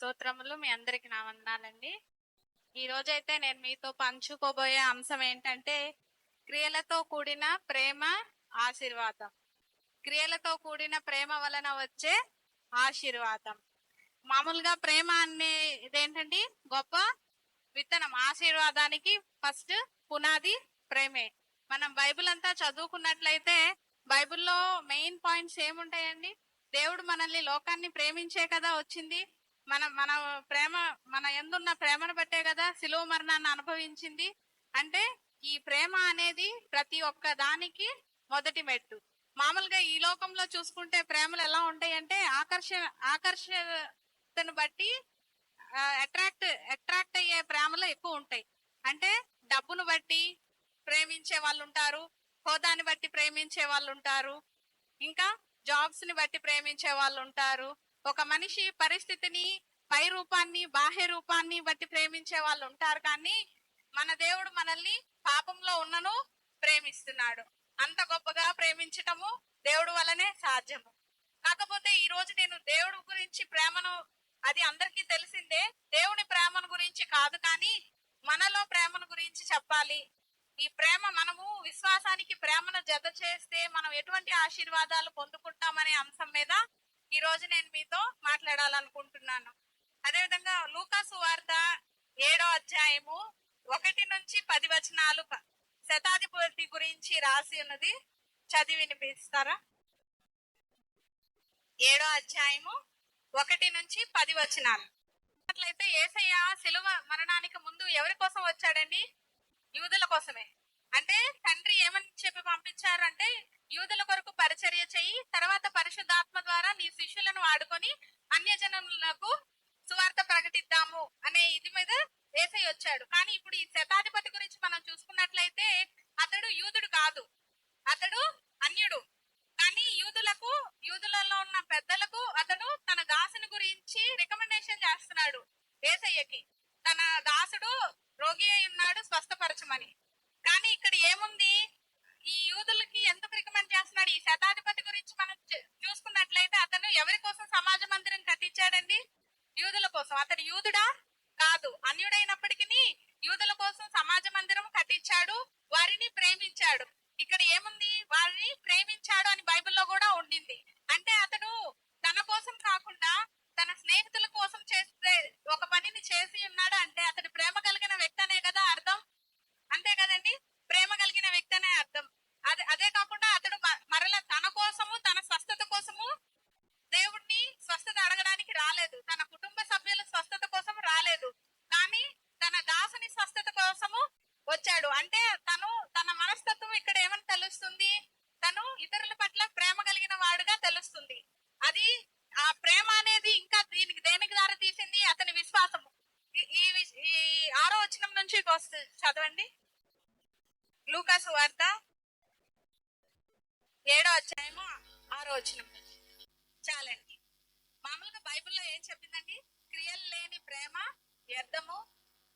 స్తోత్రములు మీ అందరికి నా వందనాలండి. ఈ రోజైతే నేను మీతో పంచుకోబోయే అంశం ఏంటంటే క్రియలతో కూడిన ప్రేమ ఆశీర్వాదం. క్రియలతో కూడిన ప్రేమ వలన వచ్చే ఆశీర్వాదం. మామూలుగా ప్రేమ అనే ఇదేంటండి గొప్ప విత్తనం. ఆశీర్వాదానికి ఫస్ట్ పునాది ప్రేమే. మనం బైబిల్ అంతా చదువుకున్నట్లయితే బైబిల్లో మెయిన్ పాయింట్స్ ఏముంటాయండి? దేవుడు మనల్ని లోకాన్ని ప్రేమించే కదా వచ్చింది. మన మన ప్రేమ మన ఎందున్న ప్రేమను బట్టే కదా శిలువ మరణాన్ని అనుభవించింది. అంటే ఈ ప్రేమ అనేది ప్రతి ఒక్క దానికి మొదటి మెట్టు. మామూలుగా ఈ లోకంలో చూసుకుంటే ప్రేమలు ఎలా ఉంటాయంటే ఆకర్ష ఆకర్షతను బట్టి అట్రాక్ట్ అట్రాక్ట్ అయ్యే ప్రేమలు ఎక్కువ ఉంటాయి. అంటే డబ్బును బట్టి ప్రేమించే వాళ్ళు ఉంటారు హోదాని బట్టి ప్రేమించే వాళ్ళు ఉంటారు ఇంకా జాబ్స్ని బట్టి ప్రేమించే వాళ్ళు ఉంటారు. ఒక మనిషి పరిస్థితిని పై రూపాన్ని బాహ్య రూపాన్ని బట్టి ప్రేమించే వాళ్ళు ఉంటారు కానీ మన దేవుడు మనల్ని పాపంలో ఉన్నను ప్రేమిస్తున్నాడు. అంత గొప్పగా ప్రేమించటము దేవుడు వల్లనే సాధ్యము. కాకపోతే ఈ రోజు నేను దేవుడు గురించి ప్రేమను అది అందరికీ తెలిసిందే. దేవుని ప్రేమను గురించి కాదు కానీ మనలో ప్రేమను గురించి చెప్పాలి. ఈ ప్రేమ మనము విశ్వాసానికి ప్రేమను జత చేస్తే మనం ఎటువంటి ఆశీర్వాదాలు పొందుకుంటామనే అంశం మీద ఈ రోజు నేను మీతో మాట్లాడాలనుకుంటున్నాను. అదేవిధంగా లూకాసు వార్త ఏడో అధ్యాయము ఒకటి నుంచి పది వచనాలు శతాధిపతి గురించి రాసి ఉన్నది. చదివి వినిపిస్తారా? ఏడో అధ్యాయము ఒకటి నుంచి పది వచనాలు. అట్లయితే ఏసయ్య శిలువ మరణానికి ముందు ఎవరి కోసం వచ్చాడండి? యూదుల కోసమే. అంటే తండ్రి ఏమని చెప్పి పంపించారంటే యూదుల కొరకు పరిచర్య చెయ్యి తర్వాత పరిశుద్ధాత్మ ద్వారా నీ శిష్యులను వాడుకొని అన్యజనములకు సువార్త ప్రకటిద్దాము అనే ఇది మీద వేసై వచ్చాడు. కానీ ఇప్పుడు ఈ శతాధిపతి గురించి మనం చూసుకున్నట్లయితే అతడు యూదుడు కాదు. అతడు అన్యుడు. కానీ యూదులకు యూదులలో ఉన్న పెద్దలకు అతడు తన దాసుని గురించి రికమెండేషన్ చేస్తున్నాడు ఏసయ్యకి. తన దాసుడు రోగి అయి ఉన్నాడు స్వస్థపరచమని. కానీ ఇక్కడ ఏముంది? ఈ యూదులకి ఎందుకు రికమెండ్ చేస్తున్నాడు? ఈ శతాధిపతి గురించి మనం చూసుకున్నట్లయితే అతను ఎవరి కోసం సమాజ మందిరం అతడు యూదుడా? కాదు. అన్యుడైనప్పటికీ యూదుల కోసం సమాజ మందిరం కట్టించాడు వారిని ప్రేమించాడు. ఇక్కడ ఏముంది? వారిని ప్రేమించాడు అని బైబిల్లో కూడా ఉండింది. అంటే అతను తన కోసం కాకుండా తన స్నేహితుల కోసం చేస్తే ఒక పనిని చేసి ఉన్నాడు అంటే అతడు ప్రేమ కలిగిన వ్యక్తి అనే కదా అర్థం అంతే కదండి ప్రేమ కలిగిన వ్యక్తి అనే అర్థం అదే అదే కాకుండా అతడు మ- మరల తన కోసము తన స్వస్థత కోసము దేవుణ్ణి స్వస్థత అడగడానికి రాలేదు తన కుటుంబ సభ్యుల స్వస్థత కోసం రాలేదు కానీ తన దాసుని స్వస్థత కోసము వచ్చాడు అంటే తను తన మనస్తత్వం ఇక్కడ ఏమని తెలుస్తుంది తను ఇతరుల పట్ల ప్రేమ కలిగిన వాడుగా తెలుస్తుంది అది ఆ ప్రేమ అనేది ఇంకా దీనికి దేనికి దారి తీసింది అతని విశ్వాసము ఈ- ఈ విష్- ఈ ఆరో వచనం నుంచి వస్తు- చదవండి లూకాసు వార్త ఏడో అధ్యాయము ఆరో చాలండి. మామూలుగా బైబిల్లో ఏం చెప్పిందండి? క్రియలు లేని ప్రేమ వ్యర్థము.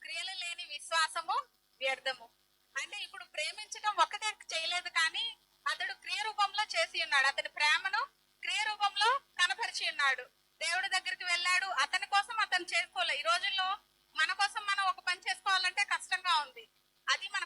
క్రియలు లేని విశ్వాసము వ్యర్థము. అంటే ఇప్పుడు ప్రేమించడం ఒక్కటే చేయలేదు కానీ అతడు క్రియ రూపంలో చేసి ఉన్నాడు. అతని ప్రేమను క్రియ రూపంలో కనపరిచి ఉన్నాడు. దేవుడి దగ్గరికి వెళ్ళాడు. అతని కోసం అతను చేసుకోలే ఈ రోజుల్లో మన కోసం మనం ఒక పని చేసుకోవాలంటే కష్టంగా ఉంది. అది మన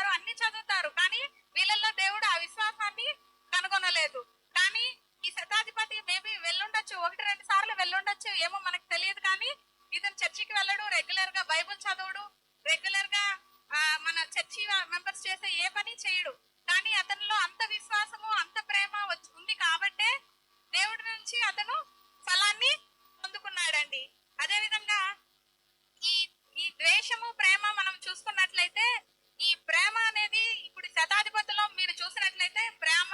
చదువుతారు అన్ని చదువుతారు. కానీ వీళ్ళల్లో దేవుడు ఆ విశ్వాసాన్ని కనుగొనలేదు. కానీ ఈ శతాధిపతి మేబీ వెళ్ళుండొచ్చు ఒకటి రెండు సార్లు వెళ్ళుండొచ్చు ఏమో మనకు తెలియదు కానీ ఇతను చర్చికి వెళ్ళడు రెగ్యులర్గా బైబుల్ చదవడు రెగ్యులర్గా మన చర్చి మెంబర్స్ చేసే ఏ పని చేయడు. కానీ అతనిలో అంత విశ్వాసము అంత ప్రేమ ఉంది కాబట్టే దేవుడి నుంచి అతను ఫలాన్ని పొందుకున్నాడండి. అదేవిధంగా ఈ ఈ ద్వేషము ప్రేమ మనం చూసుకున్నట్లయితే ఈ ప్రేమ అనేది ఇప్పుడు శతాధిపతిలో మీరు చూసినట్లయితే ప్రేమ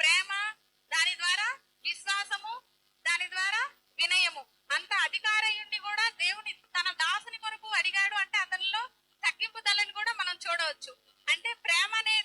ప్రేమ దాని ద్వారా విశ్వాసము దాని ద్వారా వినయము. అంత అధికారయుణ్ణి కూడా దేవుని తన దాసుని కొరకు అడిగాడు అంటే అతనిలో తగ్గింపు తలని కూడా మనం చూడవచ్చు. అంటే ప్రేమ అనేది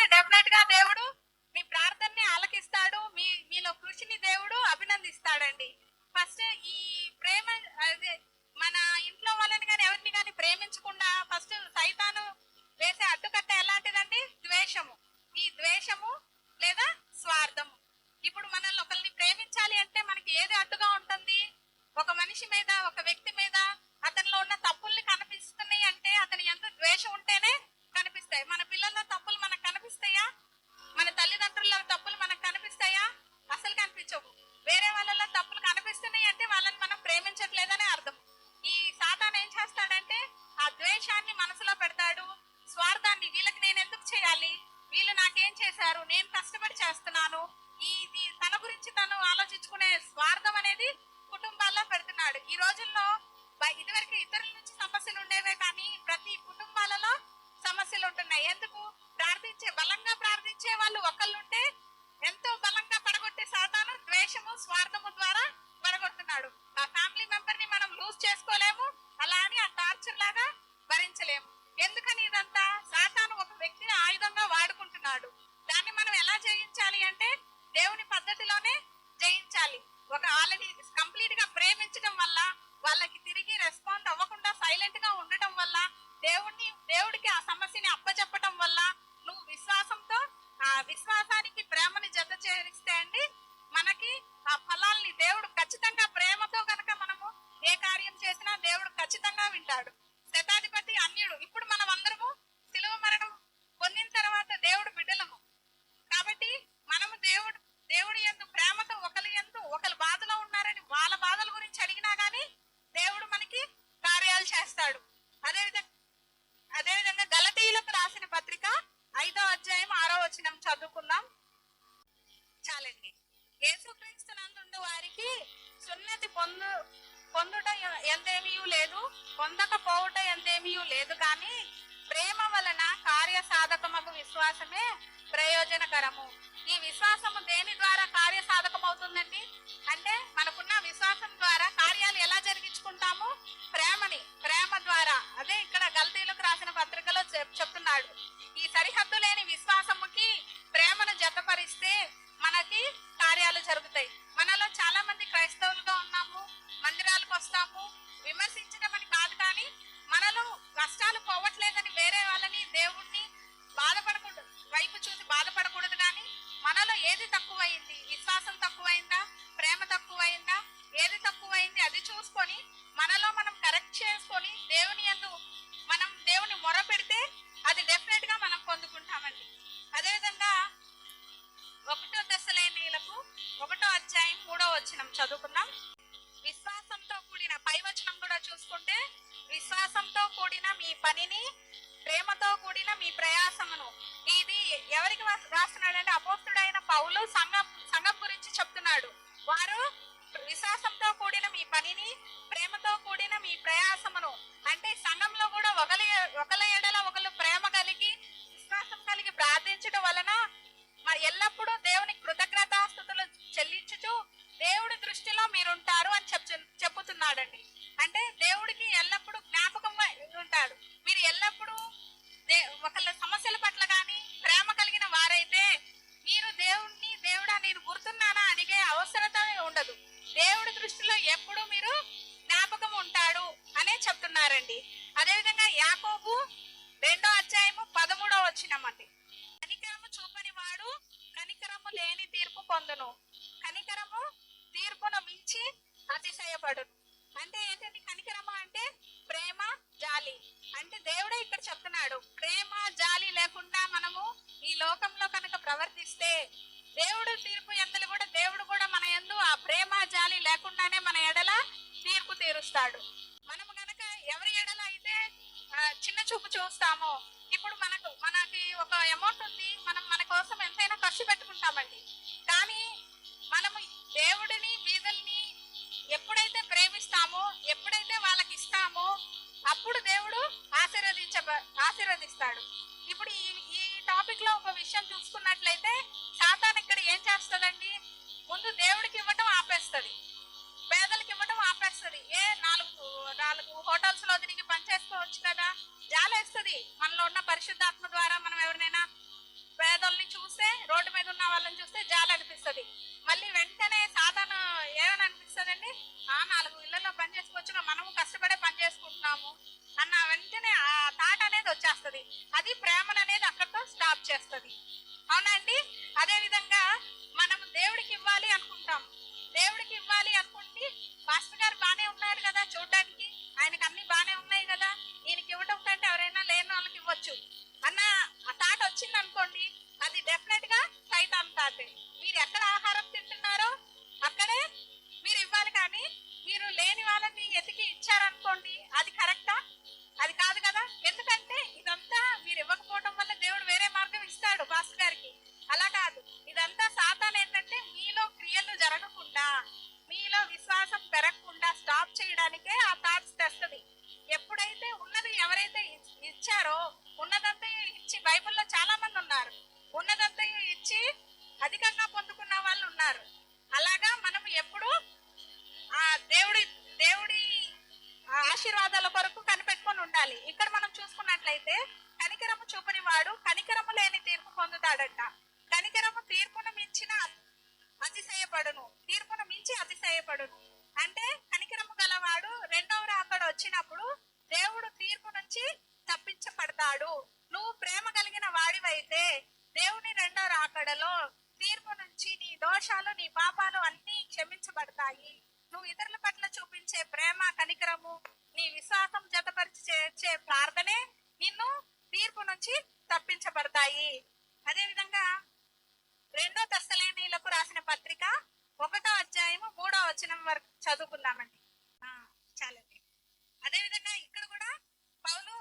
అయితే డెఫినెట్గా దేవుడు మీ ప్రార్థనని ఆలకిస్తాడు. మీ మీలో కృషిని దేవుడు అభినందిస్తాడండి. ఫస్ట్ ఈ ప్రేమ అదే మన ఇంట్లో వాళ్ళని కానీ ఎవరిని కానీ ప్రేమించకుండా ఫస్ట్ సైతాను వేసే అడ్డుకట్ట ఎలాంటిదండి? ద్వేషము. ఈ ద్వేషము లేదా స్వార్థము. ఇప్పుడు మనల్ని ఒకరిని ప్రేమించాలి అంటే మనకి ఏది అడ్డుగా ఉంటుంది? ఒక మనిషి మీద ఒక వ్యక్తి మీద అతనిలో ఉన్న తప్పుల్ని కనిపిస్తున్నాయి అంటే అతని ఎంత ద్వేషం ఉంటేనే కనిపిస్తాయి. మన పిల్లల తప్పు తల్లిదండ్రుల తప్పులు మనకు కనిపిస్తాయా? అసలు కనిపించవు. వేరే వాళ్ళలో తప్పులు కనిపిస్తున్నాయి అంటే వాళ్ళని మనం ప్రేమించట్లేదని అర్థం. ఈ సాతాన్ ఏం చేస్తాడంటే ఆ ద్వేషాన్ని మనసులో పెడతాడు ఉండటం వల్ల దేవుడిని దేవుడికి ఆ సమస్యని అప్పచెప్పటం వల్ల నువ్వు విశ్వాసంతో ఆ విశ్వాసానికి ప్రేమని జత చేరిస్తే అండి మనకి ఆ ఫలాల్ని దేవుడు ఖచ్చితంగా ప్రేమతో కనుక మనము ఏ కార్యం చేసినా దేవుడు ఖచ్చితంగా వింటాడు. శతాధిపతి అన్యుడు. ఇప్పుడు మనం అందరము సిలువ మరణం పొందిన తర్వాత దేవుడు బిడ్డలము. కాబట్టి మనము దేవుడు దేవుడి ఎందు ప్రేమతో ఒకరి ఎందు ఒకరి బాధలో ఉన్నారని వాళ్ళ బాధల గురించి అడిగినా గానీ దేవుడు మనకి కార్యాలు చేస్తాడు. అదే విధంగా గలతీయులకు రాసిన పత్రిక ఐదో అధ్యాయం ఆరో వచనం చదువుకుందాం. చాలండి. యేసుక్రీస్తు నందుండు వారికి సున్నతి పొందు పొందుట ఎంతేమీ లేదు పొందకపోవుట ఎంతేమీ లేదు కానీ ప్రేమ వలన కార్య సాధకమగు విశ్వాసమే ప్రయోజనకరము. ఈ విశ్వాసము దేని ద్వారా కార్య సాధకం అవుతుందండి అంటే మనకున్న విశ్వాసం ద్వారా కార్యాలు ఎలా జరిగించుకుంటాము? అదే ఇక్కడ గల్తీలకు రాసిన పత్రికలో చెప్- చెప్తున్నాడు. ఆరాధిస్తే దేవుడు తీర్పు ఎంతలు కూడా దేవుడు కూడా మన ఎందు ఆ ప్రేమ జాలి లేకుండానే మన ఎడల తీర్పు తీరుస్తాడు. మనము గనక ఎవరి ఎడల అయితే చిన్న చూపు చూస్తామో ఇప్పుడు మనకు మనకి ఒక అమౌంట్ ఉంది మనం మన కోసం ఎంతైనా ఖర్చు పెట్టుకుంటామండి. కానీ మనము దేవుడిని వీధుల్ని ఎప్పుడైతే ప్రేమిస్తామో ఎప్పుడైతే వాళ్ళకి ఇస్తామో అప్పుడు దేవుడు ఆశీర్వదించ ఆశీర్వదిస్తాడు. ఇప్పుడు ఈ ఈ టాపిక్లో ఒక ముందు దేవుడికి ఇవ్వటం ఆపేస్తుంది. పేదలకి ఇవ్వటం ఆపేస్తుంది. ఏ నాలుగు నాలుగు హోటల్స్లో తిరిగి పనిచేసుకోవచ్చు కదా? జాలేస్తుంది మనలో ఉన్న పరిశుద్ధాత్మ ద్వారా మనం ఎవరినైనా పేదల్ని చూస్తే రోడ్డు మీద ఉన్న వాళ్ళని చూస్తే జాలేదు చేసినప్పుడు దేవుడు తీర్పు నుంచి తప్పించబడతాడు. నువ్వు ప్రేమ కలిగిన వాడివైతే దేవుని రెండో రాకడలో తీర్పు నుంచి నీ దోషాలు నీ పాపాలు అన్నీ క్షమించబడతాయి. నువ్వు ఇతరుల పట్ల చూపించే ప్రేమ కనికరము నీ విశ్వాసం జతపరిచి చేర్చే ప్రార్థనే నిన్ను తీర్పు నుంచి తప్పించబడతాయి. అదేవిధంగా రెండో దశలేనీలకు రాసిన పత్రిక ఒకటో అధ్యాయము మూడో వచనం వరకు చదువుకుందామండి. అదేవిధంగా ఇక్కడ కూడా పౌలు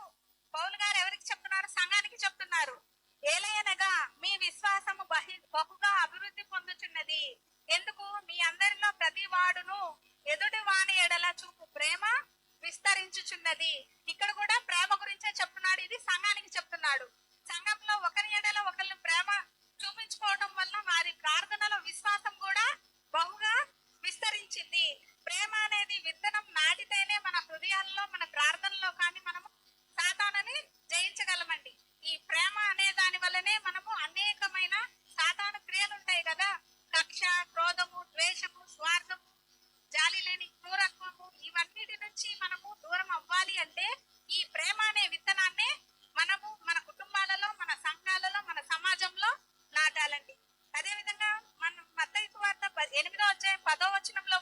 పౌలు గారు ఎవరికి చెప్తున్నారు సంఘానికి చెప్తున్నారు. ఏలయనగా మీ విశ్వాసము బహి బహుగా అభివృద్ధి పొందుచున్నది. ఎందుకు? మీ అందరిలో ప్రతి వాడును ఎదుటి వాణి పదో వచనంలో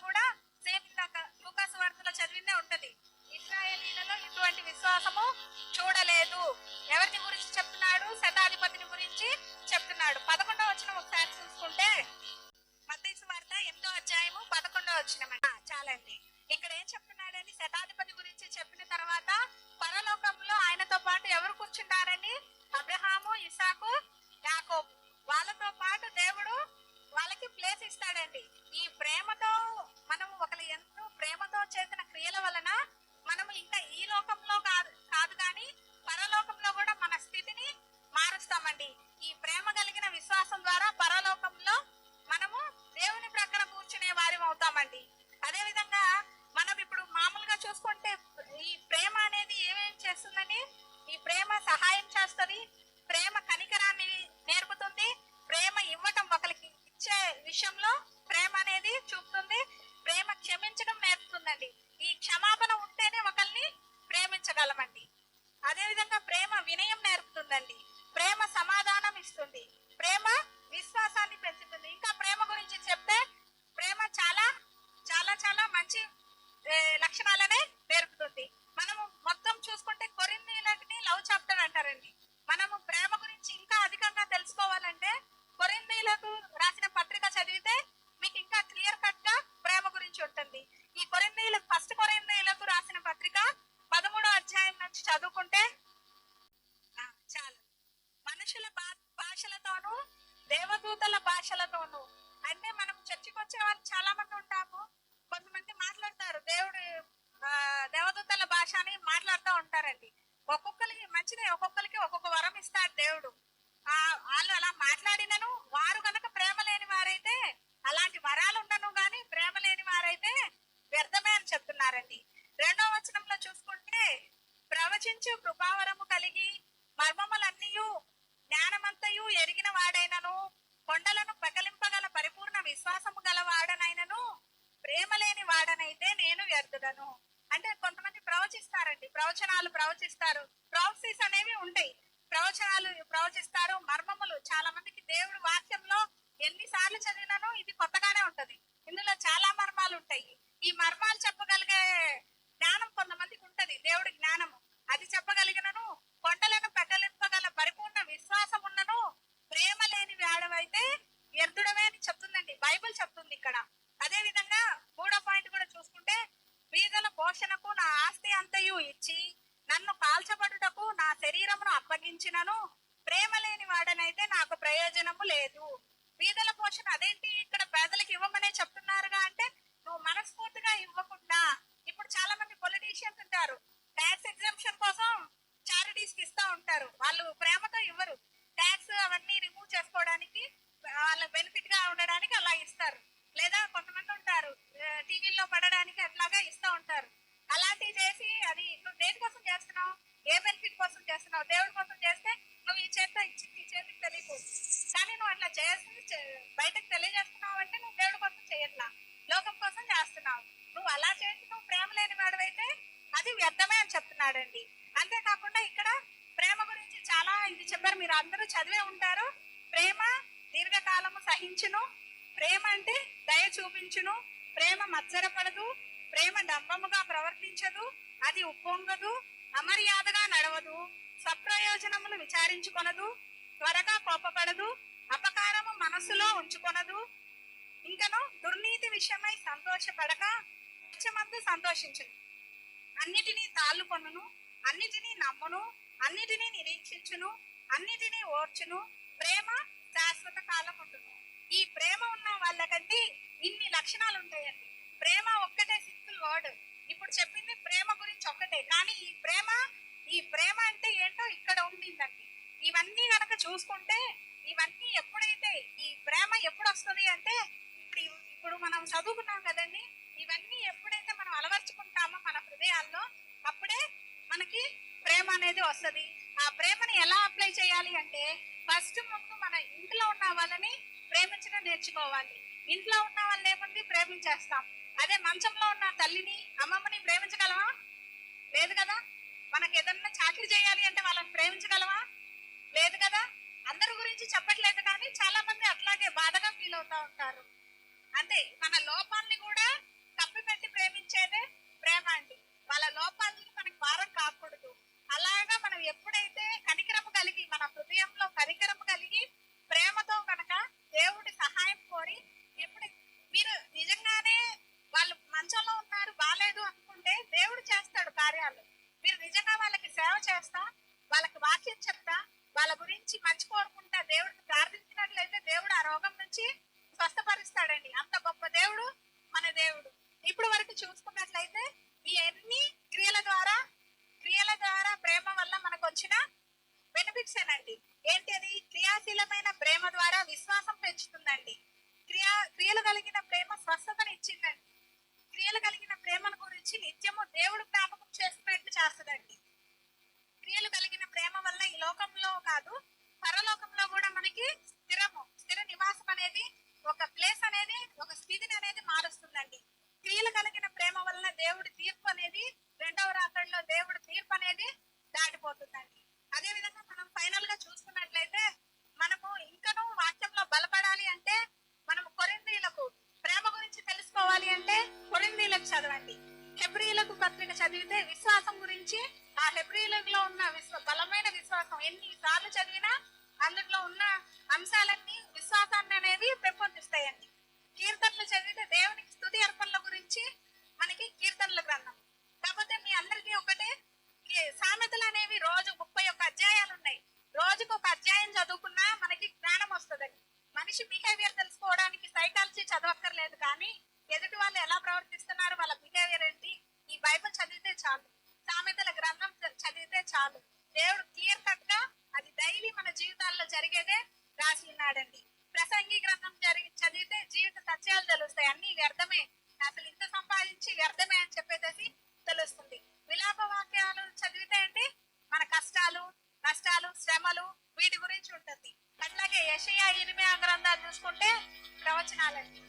శరీరమును అప్పగించినను. ప్రేమ లేని వాడనైతే నాకు ప్రయోజనము లేదు. బీదల పోషణ అదేంటి? ఇక్కడ పేదలకు ఇవ్వమనే చెప్తున్నారుగా అంటే నువ్వు మనస్ఫూర్తిగా ఇవ్వకుండా ఇప్పుడు చాలా మంది పొలిటీషియన్స్ ఉంటారు. ట్యాక్స్ ఎగ్జామ్షన్ కోసం చారిటీస్కి ఇస్తా ఉంటారు. వాళ్ళు ప్రేమతో ఇవ్వరు. ట్యాక్స్ అవన్నీ రిమూవ్ చేసుకోవడానికి వాళ్ళ బెనిఫిట్గా ఉండడానికి అలా ఇస్తారు. లేదా కొంతమంది ఉంటారు టీవీల్లో పడడానికి అట్లాగా ఇస్తూ ఉంటారు. అలాంటివి చేసి అది నువ్వు దేనికోసం చేస్తున్నావు? ఏ బెనిఫిట్ కోసం చేస్తున్నావు? దేవుడి కోసం చేస్తే నువ్వు ఈ చేత ఇచ్చింది ఈ చేతికి తెలియదు కానీ నువ్వు అట్లా చేసి బయటకు తెలియజేస్తున్నావు అంటే నువ్వు దేవుడి కోసం చేయట్లా. లోకం కోసం చేస్తున్నావు. నువ్వు అలా చేసి నువ్వు ప్రేమ లేని వాడవైతే అది వ్యర్థమే అని చెప్తున్నాడండి. అంతేకాకుండా ఇక్కడ ప్రేమ గురించి చాలా ఇది చెప్పారు. మీరు అందరూ చదివే ఉంటారు. ప్రేమ దీర్ఘకాలము సహించును. ప్రేమ అంటే దయ చూపించును. ప్రేమ మచ్చరపడదు ప్రేమ డంబముగా ప్రవర్తించదు. అది ఉప్పొంగదు. అమర్యాదగా నడవదు సప్రయోజనములు విచారించుకొనదు త్వరగా కోపపడదు అపకారము మనస్సులో ఉంచుకొనదు. ఇంకను దుర్నీతి విషయమై సంతోషపడక మందు సంతోషించును. అన్నిటినీ తాళ్ళుకొనును అన్నిటినీ నమ్మును అన్నిటినీ నిరీక్షించును అన్నిటినీ ఓర్చును ప్రేమ శాశ్వత కాలం ఉంటుంది ఈ ప్రేమ ఉన్న వాళ్ళకంటే ఇన్ని లక్షణాలు ఉంటాయండి ప్రేమ ఒక్కటే సింపుల్ వర్డ్. ఇప్పుడు చెప్పింది ప్రేమ గురించి ఒక్కటే. కానీ ఈ ప్రేమ ఈ ప్రేమ అంటే ఏంటో ఇక్కడ ఉండిందండి. ఇవన్నీ కనుక చూసుకుంటే ఇవన్నీ ఎప్పుడైతే ఈ ప్రేమ ఎప్పుడు వస్తుంది అంటే ఇప్పుడు ఇప్పుడు మనం చదువుకున్నాం కదండి ఇవన్నీ ఎప్పుడైతే మనం అలవర్చుకుంటామో మన హృదయాల్లో అప్పుడే మనకి ప్రేమ అనేది వస్తుంది. ఆ ప్రేమని ఎలా అప్లై చేయాలి అంటే ఫస్ట్ ముందు మన ఇంట్లో ఉన్న వాళ్ళని ప్రేమించడం నేర్చుకోవాలి. ఇంట్లో ఉన్న వాళ్ళని ఏముంది? ప్రేమించేస్తాం. అదే మంచంలో ఉన్న తల్లిని అమ్మమ్మని ప్రేమించగలవా లేదు కదా? మనకి ఏదన్నా చాకరీ చేయాలి అంటే వాళ్ళని ప్రేమించగలవా లేదు కదా? అందరి గురించి చెప్పట్లేదు కానీ చాలా మంది అట్లాగే బాధగా ఫీల్ అవుతా ఉంటారు. అంతే మన లోపాలని కూడా కప్పిపెట్టి ప్రేమించేదే ప్రేమ అండి వాళ్ళ లోపాలని మనకి భారం కాకూడదు అలాగా మనం ఎప్పుడైతే కనికరము కలిగి మన హృదయంలో కనికరము కలిగి ప్రేమతో కనుక దేవుడి సహాయం కోరి ఎప్పుడు మీరు నిజంగానే వాళ్ళు మంచంలో ఉన్నారు బాగాలేదు అనుకుంటే దేవుడు చేస్తాడు కార్యాలు మీరు నిజంగా వాళ్ళకి సేవ చేస్తా వాళ్ళకి వాక్యం చెప్తా వాళ్ళ గురించి మంచి కోరుకుంటా దేవుడిని ప్రార్థించినట్లయితే దేవుడు ఆ రోగం నుంచి స్వస్థపరుస్తాడండి అంత గొప్ప దేవుడు మన దేవుడు ఇప్పుడు వరకు చూసుకున్నట్లయితే ఈ ఎన్ని క్రియల ద్వారా క్రియల ద్వారా ప్రేమ వల్ల మనకు వచ్చిన బెనిఫిట్స్ ఏనండి ఏంటి అది క్రియాశీలమైన ప్రేమ ద్వారా విశ్వాసం పెంచుతుందండి క్రియా క్రియలు కలిగిన ప్రేమ స్వస్థతను ఇచ్చిందండి. క్రియలు కలిగిన ప్రేమను గురించి నిత్యము దేవుడు జ్ఞాపకం చేసుకునేట్టు చేస్తుందండి. క్రియలు కలిగిన ప్రేమ వల్ల ఈ లోకంలో కాదు పరలోకంలో కూడా మనకి స్థిరము స్థిర నివాసం అనేది ఒక ప్లేస్ అనేది ఒక స్థితిని అనేది మారుస్తుందండి. క్రియలు కలిగిన ప్రేమ వల్ల దేవుడి తీర్పు అనేది రెండవ రాత్రిలో దేవుడి తీర్పు అనేది దాటిపోతుందండి. అదే విధంగా మనం ఫైనల్గా చూసుకున్నట్లయితే మనము ఇంకనూ వాక్యంలో బలపడాలి అంటే మనము కొరిందీలకు ప్రేమ గురించి తెలుసుకోవాలి అంటే కొరిందీలకు చదవండి. హెబ్రిలకు పత్రిక చదివితే విశ్వాసం గురించి ఆ హెబ్రిలలో ఉన్న విశ్వ బలమైన విశ్వాసం ఎన్ని సార్లు చదివినా అందులో ఉన్న అంశాలన్నీ విశ్వాసాన్ని అనేది పెంపొందిస్తాయండి. కీర్తనలు చదివితే దేవునికి Bye.